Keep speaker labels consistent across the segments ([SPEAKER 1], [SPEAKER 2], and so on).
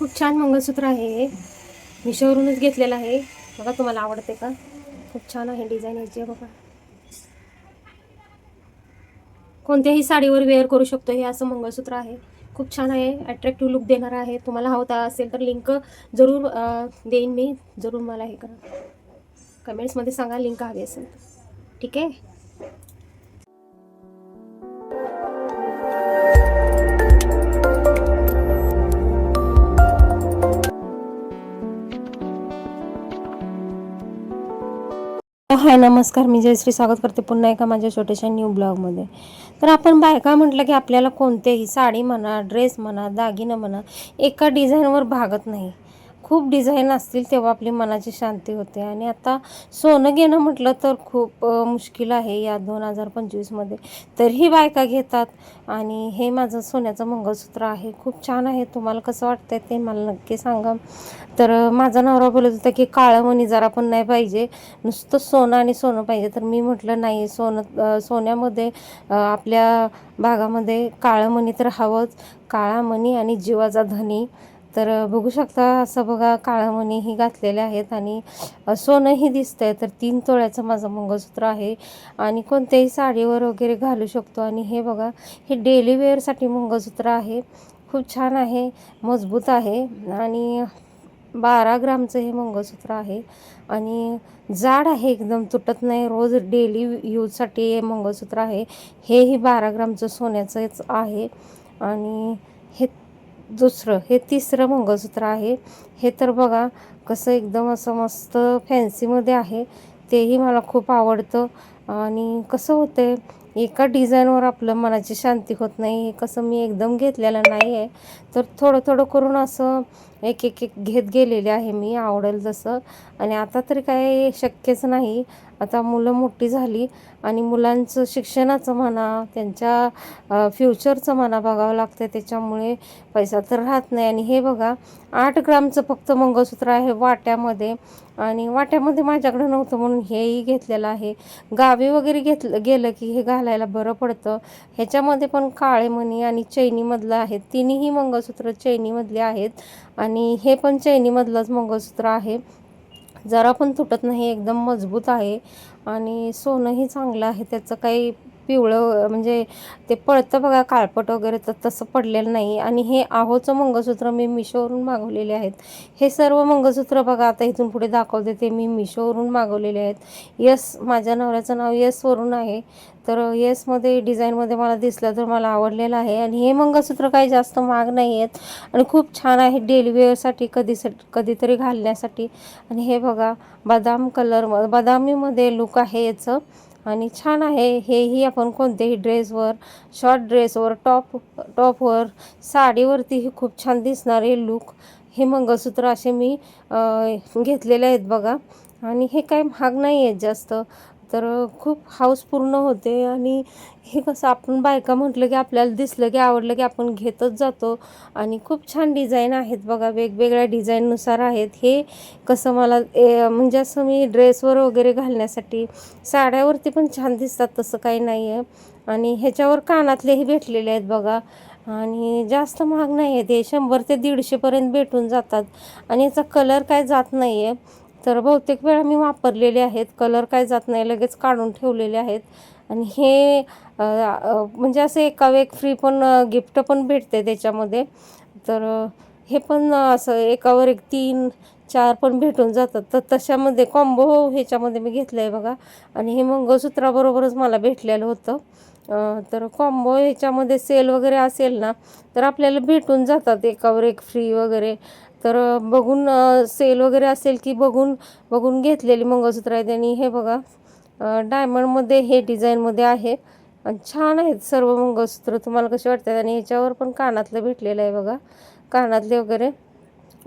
[SPEAKER 1] खूप छान मंगळसूत्र आहे हे. मिशोवरूनच घेतलेलं आहे. बघा तुम्हाला आवडते का? खूप छान आहे डिझाईन याची बघा. कोणत्याही साडीवर वेअर करू शकतो हे असं मंगळसूत्र आहे. खूप छान आहे. अट्रॅक्टिव्ह लुक देणार आहे. तुम्हाला हवं असेल तर लिंक जरूर देईन मी. जरूर मला हे करा. कमेंट्समध्ये सांगा लिंक हवी असेल ठीक आहे? हाय नमस्कार. मी जयश्री स्वागत करते पुन्हा एका माझ्या छोट्याशा न्यू ब्लॉगमध्ये तर आपण बायका म्हटलं की आपल्याला कोणतेही साडी म्हणा ड्रेस म्हणा दागिनं म्हणा एका डिझाईनवर भागत नाही. खूप डिझाईन असतील तेव्हा आपली मनाची शांती होते. आणि आता सोनं घेणं म्हटलं तर खूप मुश्किल आहे या दोन हजार पंचवीसमध्ये तरीही बायका घेतात आणि हे माझं सोन्याचं मंगळसूत्र आहे. खूप छान आहे. तुम्हाला कसं वाटतंय ते मला नक्की सांगा. तर माझा नवरा बोलत होता की काळं मणी जरा पण नाही पाहिजे. नुसतं सोनं आणि सोनं पाहिजे. तर मी म्हटलं नाही सोनं सोन्यामध्ये आपल्या भागामध्ये काळं मणी तर हवंच. काळा मणी आणि जीवाचा धनी तर बघू शकता असं बघा काळा मणीही घातलेले आहेत आणि सोनंही दिसतं आहे तर तीन तोळ्याचं माझं मंगळसूत्र आहे आणि कोणत्याही साडीवर वगैरे घालू शकतो. आणि हे बघा हे डेली वेअरसाठी मंगळसूत्र आहे. खूप छान आहे मजबूत आहे आणि बारा ग्रामचं हे मंगळसूत्र आहे. आणि जाड आहे एकदम तुटत नाही. रोज डेली यूजसाठी हे मंगळसूत्र आहे. हेही बारा ग्रामचं सोन्याचंच आहे. आणि हे दुसरं हे तिसरं मंगळसूत्र आहे. हे तर बघा कसं एकदम असं मस्त फॅन्सीमध्ये आहे. तेही मला खूप आवडतं. आणि कसं होतं एका डिझाईनवर आपलं मनाची शांती होत नाही. हे कसं मी एकदम घेतलेलं नाही आहे तर थोडं थोडं करून असं एक एक एक घेत गेलेले आहे मी आवडेल जसं. आणि आता तरी काय शक्यच नाही. आता मुलं मोठी झाली आणि मुलांचं शिक्षणाचं म्हणा त्यांच्या फ्युचरचं म्हणा बघावं लागतं त्याच्यामुळे पैसा तर राहत नाही. आणि हे बघा आठ ग्रामचं फक्त मंगळसूत्र आहे वाट्यामध्ये. आणि वाट्यामध्ये माझ्याकडं नव्हतं म्हणून हेही घेतलेलं आहे. गावी वगैरे घेतलं गेलं की हे घालायला बरं पडतं. ह्याच्यामध्ये पण काळे मणी आणि चैनीमधलं आहेत तिन्ही मंगळसूत्र चैनीमधले आहेत आणि हे पण चैनीमधलंच मंगळसूत्र आहे. जरा पण तुटत नाही एकदम मजबूत आहे. आणि सोनंही चांगलं आहे. त्याचं काही पिवळं म्हणजे ते पळतं बघा काळपट वगैरे तर तसं पडलेलं नाही. आणि हे आहोचं मंगळसूत्र मी मिशोवरून मागवलेले आहेत. हे सर्व मंगळसूत्र बघा आता इथून पुढे दाखवते ते मी मिशोवरून मागवलेले आहेत. यस माझ्या नवऱ्याचं नाव यसवरून आहे. तर येसमध्ये डिझाईनमध्ये मला दिसलं तर मला आवडलेलं आहे. आणि हे मंगळसूत्र काही जास्त महाग नाही आहेत. आणि खूप छान आहे डेली वेअरसाठी कधी कधीतरी घालण्यासाठी. आणि हे बघा बदाम कलर बदामीमध्ये लुक आहे याचं. आणि छान आहे. हेही आपण कोणत्याही ड्रेसवर शॉर्ट ड्रेसवर टॉप टॉपवर साडीवरतीही खूप छान दिसणारे लुक हे मंगळसूत्र असे मी घेतलेले आहेत बघा. आणि हे काय महाग नाही आहेत जास्त. तर खूप हाऊस पूर्ण होते आणि हे कसं आपण बायका म्हटलं की आपल्याला दिसलं की आवडलं की आपण घेतच जातो. आणि खूप छान डिझाईन आहेत बघा वेगवेगळ्या डिझाईननुसार आहेत. हे कसं मला ए, म्हणजे असं मी ड्रेसवर वगैरे घालण्यासाठी साड्यावरती पण छान दिसतात तसं काही नाही आहे आणि ह्याच्यावर कानातलेही भेटलेले आहेत बघा. आणि जास्त महाग नाही आहेत हे शंभर ते दीडशेपर्यंत भेटून जातात. आणि याचा कलर काय जात नाही आहे तर बहुतेक वेळा मी वापरलेले आहेत. कलर काय जात नाही लगेच काढून ठेवलेले आहेत. आणि हे म्हणजे असं एकावर एक फ्री पण गिफ्ट पण भेटते त्याच्यामध्ये. तर हे पण असं एकावर एक तीन चार पण भेटून जातात. तर तशामध्ये कॉम्बो ह्याच्यामध्ये मी घेतलं आहे बघा. आणि हे मंगळसूत्राबरोबरच मला भेटलेलं होतं. तर कॉम्बो ह्याच्यामध्ये सेल वगैरे असेल ना तर आपल्याला भेटून जातात एकावर एक फ्री वगैरे. तर बघून सेल वगैरे असेल की बघून बघून घेतलेली मंगळसूत्र आहेत आणि हे बघा डायमंडमध्ये हे डिझाईनमध्ये आहे. आणि छान आहेत सर्व मंगळसूत्र तुम्हाला कसे वाटतात? आणि ह्याच्यावर पण कानातलं भेटलेलं आहे बघा कानातले वगैरे.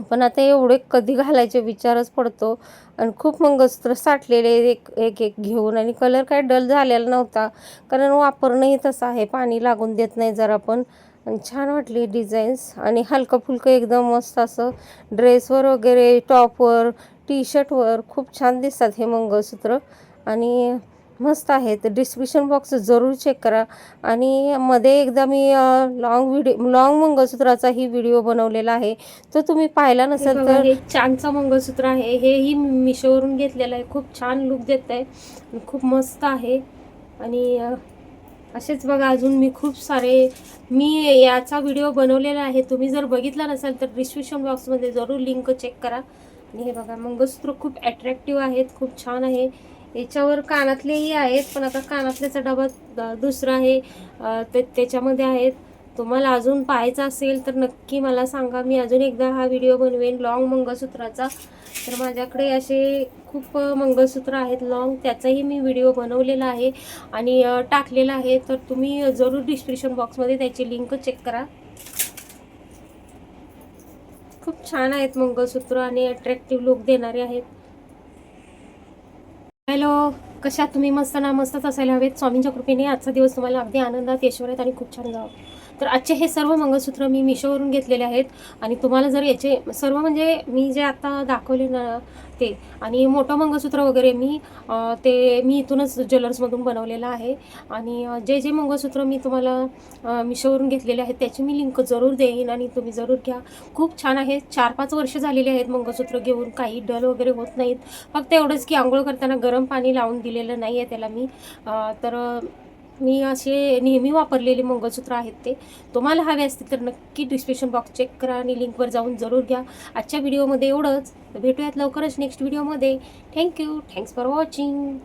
[SPEAKER 1] पण आता एवढे कधी घालायचे विचारच पडतो. आणि खूप मंगळसूत्र साठलेले एक एक एक घेऊन. आणि कलर काय डल झालेला नव्हता कारण वापरणंही तसं आहे पाणी लागून देत नाही जरा पण. छान वाटली डिझाईन्स. आणि हलकं फुलकं एकदम मस्त असं ड्रेसवर वगैरे टॉपवर टी शर्टवर खूप छान दिसतात हे मंगळसूत्र. आणि मस्त आहेत. डिस्क्रिप्शन बॉक्स जरूर चेक करा. आणि मध्ये एकदा मी लॉंग व्हिडिओ लॉंग मंगळसूत्राचाही व्हिडिओ बनवलेला आहे. तो तुम्ही पाहिला नसेल तर हे छानचं मंगळसूत्र आहे. हेही मिशोवरून घेतलेलं आहे. खूप छान लुक देत आहे खूप मस्त आहे. आणि असेच बघा अजून मी खूप सारे मी याचा व्हिडिओ बनवलेला आहे. तुम्ही जर बघितला नसेल तर डिस्क्रिप्शन बॉक्समध्ये जरूर लिंक चेक करा. आणि हे बघा मंगळसूत्र खूप ॲट्रॅक्टिव्ह आहेत खूप छान आहे. याच्यावर कानातलेही आहेत पण आता कानातल्याचा डबा दुसरा आहे ते त्याच्यामध्ये आहेत. तुम्हाला अजून पाहायचा असेल तर नक्की मला सांगा. मी अजून एकदा हा व्हिडिओ बनवेन लॉंग मंगळसूत्राचा. तर माझ्याकडे असे खूप मंगळसूत्र आहेत लॉंग त्याचाही मी व्हिडिओ बनवलेला आहे आणि टाकलेला आहे. तर तुम्ही जरूर डिस्क्रिप्शन बॉक्समध्ये त्याची लिंक चेक करा. खूप छान आहेत मंगळसूत्र आणि अट्रॅक्टिव्ह लुक देणारे आहेत. हॅलो कशा तुम्ही मस्त ना मस्तच असायला हवेत. स्वामींच्या कृपेने आजचा दिवस तुम्हाला अगदी आनंदात यशवरात आणि खूप छान जावं. तर आजचे हे सर्व मंगळसूत्र मी मिशोवरून घेतलेले आहेत. आणि तुम्हाला जर याचे सर्व म्हणजे मी जे आता दाखवले ना ते आणि मोठं मंगळसूत्र वगैरे मी ते मी इथूनच ज्वेलर्समधून बनवलेलं आहे. आणि जे जे मंगळसूत्र मी तुम्हाला मिशोवरून घेतलेले आहेत त्याची मी लिंक जरूर देईन आणि तुम्ही जरूर घ्या. खूप छान आहे. चार पाच वर्ष झालेली आहेत मंगळसूत्र घेऊन काही डल वगैरे होत नाहीत. फक्त एवढंच की आंघोळ करताना गरम पाणी लावून दिलेलं नाही आहे त्याला मी. तर मी असे नेहमी वापरलेले मंगळसूत्र आहेत ते. तुम्हाला हवे असतील तर नक्की डिस्क्रिप्शन बॉक्स चेक करा आणि लिंकवर जाऊन जरूर घ्या. आजच्या व्हिडिओमध्ये एवढंच. भेटूयात लवकरच नेक्स्ट व्हिडिओमध्ये थँक्यू थँक्स फॉर वॉचिंग